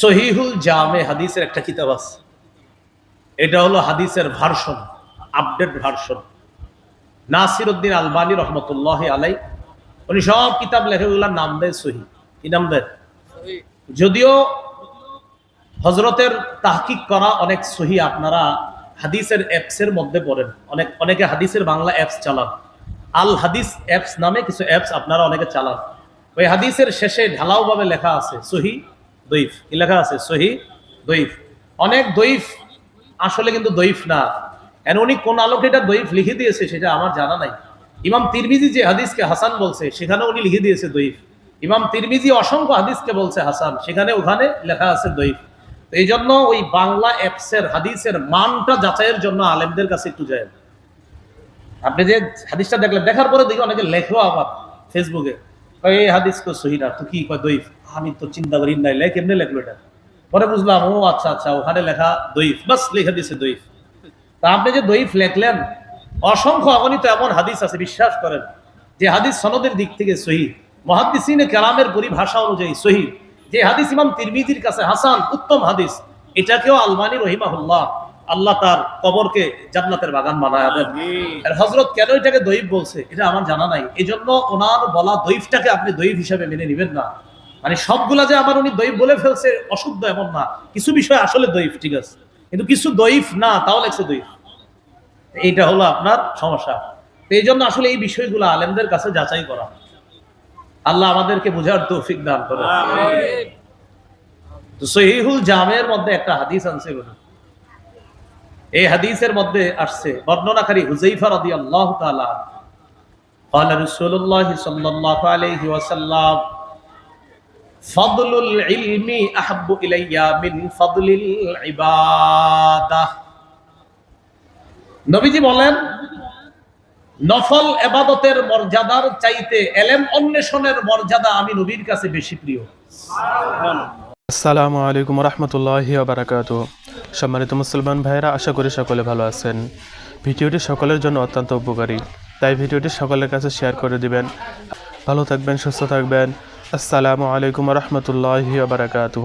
সহিহুল জামে হাদিসের একটা কিতাব আছে। এটা হলো হাদিসের version update version. Nasir Uddin Albani রহমতুল্লাহ আলাই উনি সব কিতাব লেখে ওগুলার নাম দেয় সহি। কি নাম দেয়? যদিও হজরতের তাহকিক করা অনেক সহি আপনারা হাদিসের অ্যাপসের মধ্যে পড়েন। অনেক অনেকে হাদিসের বাংলা অ্যাপস চালান। আল হাদিস অ্যাপস নামে কিছু অ্যাপস আপনারা অনেকে চালান। ওই হাদিসের শেষে ঢালাওভাবে লেখা আছে সহি। দইফ কি লেখা আছে? সহি দইফ অনেক দইফ আসলে কিন্তু দইফ না। এন উনি কোন আলোকে এটা দইফ লিখে দিয়েছে সেটা আমার জানা নাই। ইমাম তিরমিজি যে হাদিসকে হাসান বলছে সেখানে উনি লিখে দিয়েছে দইফ ইমাম তিরমিজি অসংখ্য হাদিসকে বলছে হাসান, সেখানে ওখানে লেখা আছে দইফ তো এই জন্য ওই বাংলা অ্যাপসের হাদিসের মানটা যাচাইয়ের জন্য আলেমদের কাছে একটু যায়। আপনি যে হাদিসটা দেখলেন, দেখার পরে দেখি অনেকে লেখো আবার ফেসবুকে এই হাদিস তো তো কি? কয় দইফ আমি তো চিন্তা করি নাই। লেখ, এমনি লেখলো এটা? পরে বুঝলাম, ও আচ্ছা আচ্ছা ওখানে লেখা দইফ বাস লিখে দিছে দইফ তা আপনি যে দইফ লেখলেন, অসংখ্য অগণিত এমন হাদিস আছে, বিশ্বাস করেন, যে হাদিস সনদের দিক থেকে সহি। মহাদিসিনে কালামের পরিভাষা অনুযায়ী সহি। যে হাদিস ইমাম তিরমিজির কাছে হাসান, উত্তম হাদিস। এটাকেও আলমানি রহিমাহুল্লাহ আল্লাহ তার কবরকে জান্নাতের বাগান বানায় দেন। আর হজরত কেন এটাকে দইফ বলছে? এটা আমার জানা নাই। এই জন্য ওনার বলা দইফটাকে আপনি দইফ হিসাবে মেনে নেবেন না। মানে সবগুলা যে আমার উনি দইফ বলে ফেলছে অশুদ্ধ এমন না। কিছু বিষয় আসলে দইফ ঠিক আছে? কিন্তু কিছু দইফ না তাও লেগছে দইফ এইটা হলো আপনার সমস্যা। তো এই জন্য আসলে এই বিষয়গুলো আলেমদের কাছে যাচাই করা। আল্লাহ আমাদেরকে বুঝার তৌফিক দান করে। তো সহিহুল জামের মধ্যে একটা হাদিস আনছে বলুন। এই হাদিসের মধ্যে আসছে বর্ণনাকারী হুজাইফা রাদিয়াল্লাহু তাআলা قال رسول الله صلى الله عليه وسلم فضل العلم احب الي من فضل العباده নবীজি বলেন নফল এবাদতের মর্যাদার চাইতে এলেম অন্বেষণের মর্যাদা আমি নবীর কাছে বেশি প্রিয় আসসালামু আলাইকুম রহমতুল্লাহ বারাকাত সম্মানিত মুসলমান ভাইয়েরা, আশা করি সকলে ভালো আছেন। ভিডিওটি সকলের জন্য অত্যন্ত উপকারী। তাই ভিডিওটি সকলের কাছে শেয়ার করে দিবেন। ভালো থাকবেন, সুস্থ থাকবেন। আসসালামু আলাইকুম রহমতুল্লাহ বারাকাতু